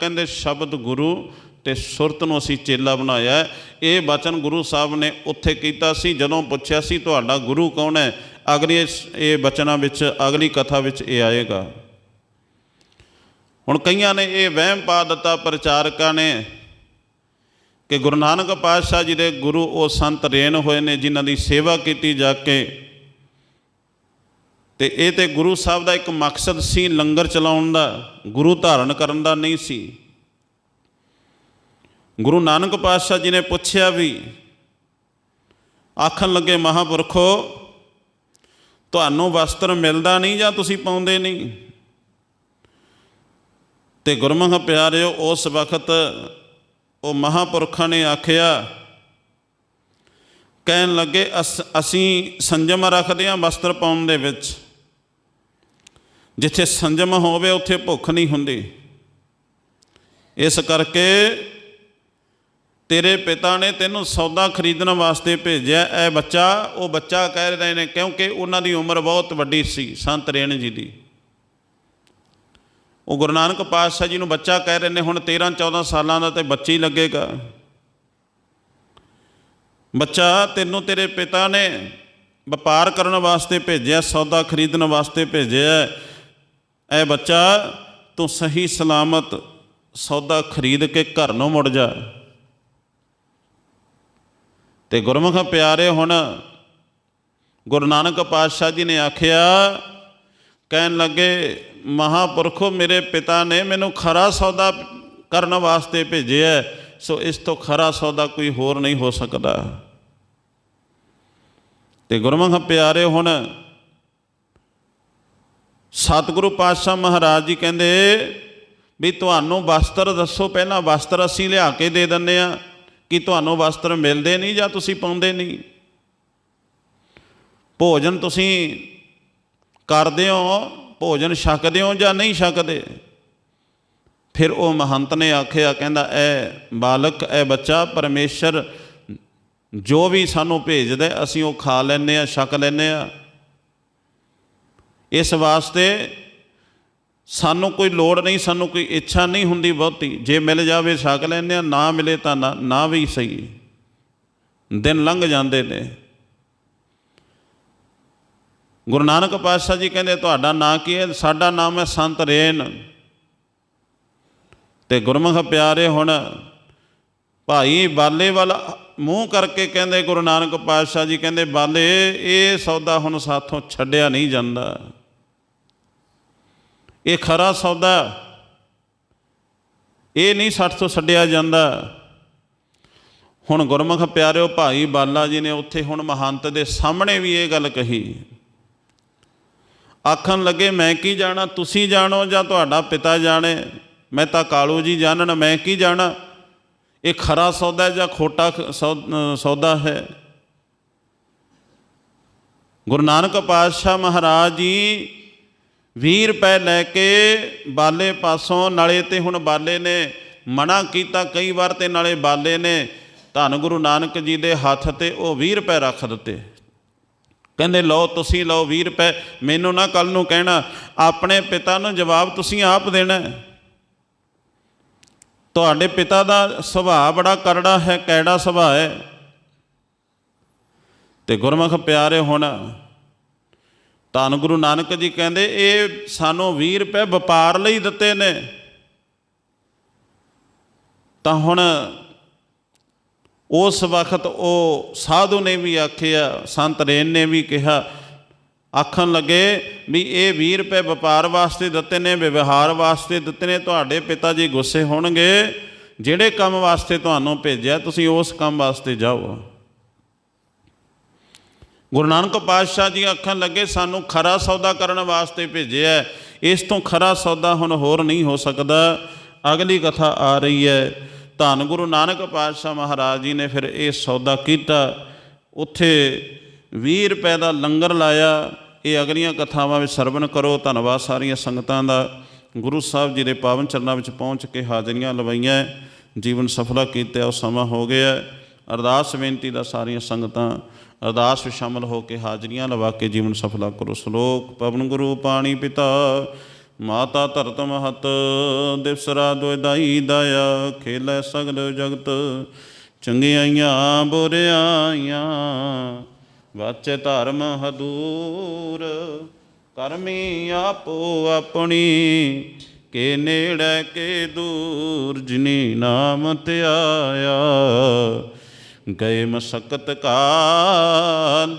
ਕਹਿੰਦੇ, ਸ਼ਬਦ ਗੁਰੂ ਤੇ ਸੁਰਤ ਨੂੰ ਅਸੀਂ ਚੇਲਾ ਬਣਾਇਆ ਇਹ ਬਚਨ ਗੁਰੂ ਸਾਹਿਬ ਨੇ ਉੱਥੇ ਕੀਤਾ ਸੀ, ਜਦੋਂ ਪੁੱਛਿਆ ਸੀ, ਤੁਹਾਡਾ ਗੁਰੂ ਕੌਣ ਹੈ? ਅਗਲੀ ਇਹ ਬਚਨਾਂ ਵਿੱਚ, ਅਗਲੀ ਕਥਾ ਵਿੱਚ ਇਹ ਆਏਗਾ। ਹੁਣ ਕਈਆਂ ਨੇ ਇਹ ਵਹਿਮ ਪਾ ਦਿੱਤਾ ਪ੍ਰਚਾਰਕਾਂ ਨੇ ਕਿ ਗੁਰੂ ਨਾਨਕ ਪਾਤਸ਼ਾਹ ਜੀ ਦੇ ਗੁਰੂ ਉਹ ਸੰਤ ਰੇਨ ਹੋਏ ਨੇ ਜਿਨ੍ਹਾਂ ਦੀ ਸੇਵਾ ਕੀਤੀ ਜਾ ਕੇ। ਤੇ ਇਹ ਤੇ ਗੁਰੂ ਸਾਹਿਬ ਦਾ ਇੱਕ ਮਕਸਦ ਸੀ ਲੰਗਰ ਚਲਾਉਣ ਦਾ, ਗੁਰੂ ਧਾਰਨ ਕਰਨ ਦਾ ਨਹੀਂ ਸੀ। ਗੁਰੂ ਨਾਨਕ ਪਾਤਸ਼ਾਹ ਜੀ ਨੇ ਪੁੱਛਿਆ ਵੀ, ਆਖਣ ਲੱਗੇ ਮਹਾਪੁਰਖੋ ਤੁਹਾਨੂੰ ਵਸਤਰ ਮਿਲਦਾ ਨਹੀਂ ਜਾਂ ਤੁਸੀਂ ਪਾਉਂਦੇ ਨਹੀਂ? ਤੇ ਗੁਰਮੁਖ ਪਿਆਰਿਓ, ਉਸ ਵਕਤ ਉਹ ਮਹਾਪੁਰਖਾਂ ਨੇ ਆਖਿਆ, ਕਹਿਣ ਲੱਗੇ, ਅਸ- ਅਸੀਂ ਸੰਜਮ ਰੱਖਦੇ ਹਾਂ ਵਸਤਰ ਪਾਉਣ ਦੇ ਵਿੱਚ। ਜਿੱਥੇ ਸੰਜਮ ਹੋਵੇ, ਉੱਥੇ ਭੁੱਖ ਨਹੀਂ ਹੁੰਦੀ। ਇਸ ਕਰਕੇ ਤੇਰੇ ਪਿਤਾ ਨੇ ਤੈਨੂੰ ਸੌਦਾ ਖਰੀਦਣ ਵਾਸਤੇ ਭੇਜਿਆ। ਇਹ ਬੱਚਾ, ਉਹ ਬੱਚਾ ਕਹਿ ਰਹੇ ਨੇ, ਕਿਉਂਕਿ ਉਹਨਾਂ ਦੀ ਉਮਰ ਬਹੁਤ ਵੱਡੀ ਸੀ, ਸੰਤ ਰੇਣ ਜੀ ਦੀ। ਉਹ ਗੁਰੂ ਨਾਨਕ ਪਾਤਸ਼ਾਹ ਜੀ ਨੂੰ ਬੱਚਾ ਕਹਿ ਰਹੇ ਨੇ, ਹੁਣ 13 14 ਸਾਲਾਂ ਦਾ ਤੇ ਬੱਚਾ ਹੀ ਲੱਗੇਗਾ। ਬੱਚਾ, ਤੈਨੂੰ ਤੇਰੇ ਪਿਤਾ ਨੇ ਵਪਾਰ ਕਰਨ ਵਾਸਤੇ ਭੇਜਿਆ, ਸੌਦਾ ਖਰੀਦਣ ਵਾਸਤੇ ਭੇਜਿਆ। ਇਹ ਬੱਚਾ, ਤੂੰ ਸਹੀ ਸਲਾਮਤ ਸੌਦਾ ਖਰੀਦ ਕੇ ਘਰ ਨੂੰ ਮੁੜ ਜਾ। ਤੇ ਗੁਰਮੁਖ ਪਿਆਰੇ ਹੁਣ ਗੁਰੂ ਨਾਨਕ ਪਾਤਸ਼ਾਹ ਜੀ ਨੇ ਆਖਿਆ, ਕਹਿਣ ਲੱਗੇ, ਮਹਾਪੁਰਖੋ, ਮੇਰੇ ਪਿਤਾ ਨੇ ਮੈਨੂੰ ਖਰਾ ਸੌਦਾ ਕਰਨ ਵਾਸਤੇ ਭੇਜਿਆ ਸੋ ਇਸ ਤੋਂ ਖਰਾ ਸੌਦਾ ਕੋਈ ਹੋਰ ਨਹੀਂ ਹੋ ਸਕਦਾ। ਤੇ ਗੁਰਮੁਖ ਪਿਆਰੇ ਹੁਣ ਸਤਿਗੁਰੂ ਪਾਤਸ਼ਾਹ ਮਹਾਰਾਜ ਜੀ ਕਹਿੰਦੇ, ਵੀ ਤੁਹਾਨੂੰ ਵਸਤਰ ਦੱਸੋ, ਪਹਿਲਾਂ ਵਸਤਰ ਅਸੀਂ ਲਿਆ ਕੇ ਦੇ ਦਿੰਨੇ ਆ ਕਿ ਤੁਹਾਨੂੰ ਵਸਤਰ ਮਿਲਦੇ ਨਹੀਂ ਜਾਂ ਤੁਸੀਂ ਪਾਉਂਦੇ ਨਹੀਂ? ਭੋਜਨ ਤੁਸੀਂ ਕਰਦੇ ਹੋ, ਭੋਜਨ ਛਕਦੇ ਹੋ ਜਾਂ ਨਹੀਂ ਛਕਦੇ? ਫਿਰ ਉਹ ਮਹੰਤ ਨੇ ਆਖਿਆ, ਕਹਿੰਦਾ, ਐ ਬਾਲਕ, ਐ ਬੱਚਾ, ਪਰਮੇਸ਼ਰ ਜੋ ਵੀ ਸਾਨੂੰ ਭੇਜਦਾ, ਅਸੀਂ ਉਹ ਖਾ ਲੈਂਦੇ ਆ ਛਕ ਲੈਂਦੇ ਆ ਇਸ ਵਾਸਤੇ ਸਾਨੂੰ ਕੋਈ ਲੋੜ ਨਹੀਂ, ਸਾਨੂੰ ਕੋਈ ਇੱਛਾ ਨਹੀਂ ਹੁੰਦੀ ਬਹੁਤੀ। ਜੇ ਮਿਲ ਜਾਵੇ ਛਕ ਲੈਂਦੇ ਆ ਨਾ ਮਿਲੇ ਤਾਂ ਨਾ ਨਾ ਵੀ ਸਹੀ। ਦਿਨ ਲੰਘ ਜਾਂਦੇ ਨੇ। ਗੁਰੂ ਨਾਨਕ ਪਾਤਸ਼ਾਹ ਜੀ ਕਹਿੰਦੇ, ਤੁਹਾਡਾ ਨਾਂ ਕੀ ਹੈ? ਸਾਡਾ ਨਾਮ ਹੈ ਸੰਤ ਰੇਨ। ਤੇ ਗੁਰਮੁਖ ਪਿਆਰੇ ਹੁਣ ਭਾਈ ਬਾਲੇ ਵੱਲ ਮੂੰਹ ਕਰਕੇ ਕਹਿੰਦੇ, ਗੁਰੂ ਨਾਨਕ ਪਾਤਸ਼ਾਹ ਜੀ ਕਹਿੰਦੇ, ਬਾਲੇ, ਇਹ ਸੌਦਾ ਹੁਣ ਸਾਥੋਂ ਛੱਡਿਆ ਨਹੀਂ ਜਾਂਦਾ। ਇਹ ਖਰਾ ਸੌਦਾ ਇਹ ਨਹੀਂ ਸੱਠ ਤੋਂ ਛੱਡਿਆ ਜਾਂਦਾ। ਹੁਣ ਗੁਰਮੁਖ ਪਿਆਰਿਓ, ਭਾਈ ਬਾਲਾ ਜੀ ਨੇ ਉੱਥੇ ਹੁਣ ਮਹੰਤ ਦੇ ਸਾਹਮਣੇ ਵੀ ਇਹ ਗੱਲ ਕਹੀ। ਆਖਣ ਲੱਗੇ, ਮੈਂ ਕੀ ਜਾਣਾ? ਤੁਸੀਂ ਜਾਣੋ ਜਾਂ ਤੁਹਾਡਾ ਪਿਤਾ ਜਾਣੇ? ਮੈਂ ਤਾਂ ਕਾਲੂ ਜੀ ਜਾਣਨ, ਮੈਂ ਕੀ ਜਾਣਾ? ਇਹ ਖਰਾ ਸੌਦਾ ਜਾਂ ਖੋਟਾ ਖ- ਸੌ- ਸੌਦਾ ਹੈ? ਗੁਰੂ ਨਾਨਕ ਪਾਤਸ਼ਾਹ ਮਹਾਰਾਜ ਜੀ 20 ਰੁਪਏ ਲੈ ਕੇ ਬਾਲੇ ਪਾਸੋਂ, ਨਾਲੇ ਤੇ ਹੁਣ ਬਾਲੇ ਨੇ ਮਨਾ ਕੀਤਾ, ਕਈ ਵਾਰ ਤੇ ਨਾਲੇ ਬਾਲੇ ਨੇ ਧੰਨ ਗੁਰੂ ਨਾਨਕ ਜੀ ਦੇ ਹੱਥ ਤੇ ਉਹ 20 ਰੁਪਏ ਰੱਖ ਦਿੱਤੇ। ਕਹਿੰਦੇ, ਲਓ ਤੁਸੀਂ ਲਓ 20 ਰੁਪਏ ਮੈਨੂੰ ਨਾ ਕੱਲ ਨੂੰ ਕਹਿਣਾ, ਆਪਣੇ ਪਿਤਾ ਨੂੰ ਜਵਾਬ ਤੁਸੀਂ ਆਪ ਦੇਣਾ। ਤੁਹਾਡੇ ਪਿਤਾ ਦਾ ਸੁਭਾਅ ਬੜਾ ਕਰੜਾ ਹੈ, ਕੈੜਾ ਸੁਭਾਅ ਹੈ। ਤੇ ਗੁਰਮੁਖ ਪਿਆਰੇ ਹੋਣਾ ਧੰਨ ਗੁਰੂ ਨਾਨਕ ਜੀ ਕਹਿੰਦੇ, ਇਹ ਸਾਨੂੰ 20 ਰੁਪਏ ਵਪਾਰ ਲਈ ਦਿੱਤੇ ਨੇ। ਤਾਂ ਹੁਣ ਉਸ ਵਕਤ ਉਹ ਸਾਧੂ ਨੇ ਵੀ ਆਖਿਆ, ਸੰਤ ਰੇਨ ਨੇ ਵੀ ਕਿਹਾ, ਆਖਣ ਲੱਗੇ ਵੀ ਇਹ 20 ਰੁਪਏ ਵਪਾਰ ਵਾਸਤੇ ਦਿੱਤੇ ਨੇ, ਵਿਵਹਾਰ ਵਾਸਤੇ ਦਿੱਤੇ ਨੇ, ਤੁਹਾਡੇ ਪਿਤਾ ਜੀ ਗੁੱਸੇ ਹੋਣਗੇ, ਜਿਹੜੇ ਕੰਮ ਵਾਸਤੇ ਤੁਹਾਨੂੰ ਭੇਜਿਆ, ਤੁਸੀਂ ਉਸ ਕੰਮ ਵਾਸਤੇ ਜਾਓ। ਗੁਰੂ ਨਾਨਕ ਪਾਤਸ਼ਾਹ ਜੀ ਆਖਣ ਲੱਗੇ ਸਾਨੂੰ ਖਰਾ ਸੌਦਾ ਕਰਨ ਵਾਸਤੇ ਭੇਜਿਆ ਇਸ ਤੋਂ ਖਰਾ ਸੌਦਾ ਹੁਣ ਹੋਰ ਨਹੀਂ ਹੋ ਸਕਦਾ। ਅਗਲੀ ਕਥਾ ਆ ਰਹੀ ਹੈ। ਧੰਨ ਗੁਰੂ ਨਾਨਕ ਪਾਤਸ਼ਾਹ ਮਹਾਰਾਜ ਜੀ ਨੇ ਫਿਰ ਇਹ ਸੌਦਾ ਕੀਤਾ। ਉੱਥੇ 20 ਰੁਪਏ ਦਾ ਲੰਗਰ ਲਾਇਆ। ਇਹ ਅਗਲੀਆਂ ਕਥਾਵਾਂ ਵਿੱਚ ਸਰਵਣ ਕਰੋ। ਧੰਨਵਾਦ ਸਾਰੀਆਂ ਸੰਗਤਾਂ ਦਾ। ਗੁਰੂ ਸਾਹਿਬ ਜੀ ਦੇ ਪਾਵਨ ਚਰਨਾਂ ਵਿੱਚ ਪਹੁੰਚ ਕੇ ਹਾਜ਼ਰੀਆਂ ਲਵਾਈਆਂ। ਜੀਵਨ ਸਫਲਾ ਕੀਤਾ, ਉਹ ਸਮਾਂ ਹੋ ਗਿਆ। ਅਰਦਾਸ ਬੇਨਤੀ ਦਾ ਸਾਰੀਆਂ ਸੰਗਤਾਂ ਅਰਦਾਸ ਵਿੱਚ ਸ਼ਾਮਲ ਹੋ ਕੇ ਹਾਜ਼ਰੀਆਂ ਲਵਾ ਕੇ ਜੀਵਨ ਸਫਲਾ ਕਰੋ। ਸ਼ਲੋਕ ਪਵਨ ਗੁਰੂ ਪਾਣੀ ਪਿਤਾ, ਮਾਤਾ ਧਰਤ ਮਹਤ, ਦਿਵਸਰਾ ਦੁਇਦਾਈ ਦਇਆ, ਖੇਲੇ ਸਗਲ ਜਗਤ, ਚੰਗਿਆਈਆਂ ਬੁਰਿਆਈਆਂ, ਵਾਚੇ ਧਰਮ ਹਦੂਰ, ਕਰਮੀ ਆਪੋ ਆਪਣੀ, ਕੇ ਨੇੜੇ ਕੇ ਦੂਰ, ਜਿਨੀ ਨਾਮ ਧਿਆਇਆ ਗਏ ਮਸਕਤ ਕਾਲ,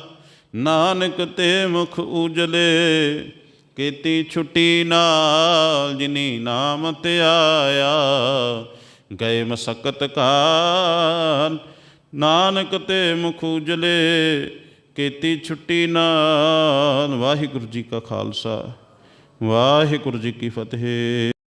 ਨਾਨਕ ਤੇ ਮੁਖ ਉਜਲੇ, ਕੀਤੀ ਛੁੱਟੀ ਨਾਲ ਜਿਨੀ ਨਾਮ ਤੇ ਆਇਆ। ਗਏ ਮਸਕਤ ਕਾਲ, ਨਾਨਕ ਤੇ ਮੁਖ ਉਜਲੇ, ਕੀਤੀ ਛੁੱਟੀ ਨਾਲ। ਵਾਹਿਗੁਰੂ ਜੀ ਕਾ ਖਾਲਸਾ, ਵਾਹਿਗੁਰੂ ਜੀ ਕੀ ਫਤਿਹ।